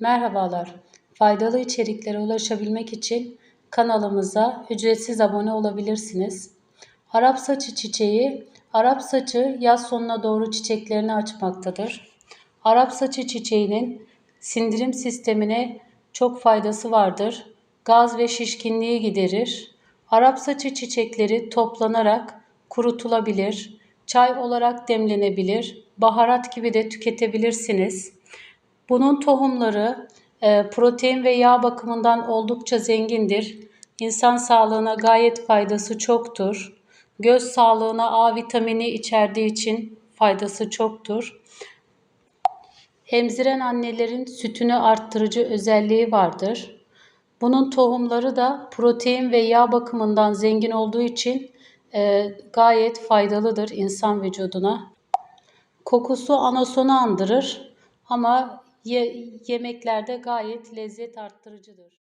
Merhabalar. Faydalı içeriklere ulaşabilmek için kanalımıza ücretsiz abone olabilirsiniz. Arap saçı çiçeği, Arap saçı yaz sonuna doğru çiçeklerini açmaktadır. Arap saçı çiçeğinin sindirim sistemine çok faydası vardır. Gaz ve şişkinliği giderir. Arap saçı çiçekleri toplanarak kurutulabilir. Çay olarak demlenebilir. Baharat gibi de tüketebilirsiniz. Bunun tohumları e, protein ve yağ bakımından oldukça zengindir. İnsan sağlığına gayet faydası çoktur. Göz sağlığına A vitamini içerdiği için faydası çoktur. Emziren annelerin sütünü arttırıcı özelliği vardır. Bunun tohumları da protein ve yağ bakımından zengin olduğu için e, gayet faydalıdır insan vücuduna. Kokusu anasonu andırır ama ye- yemeklerde gayet lezzet arttırıcıdır.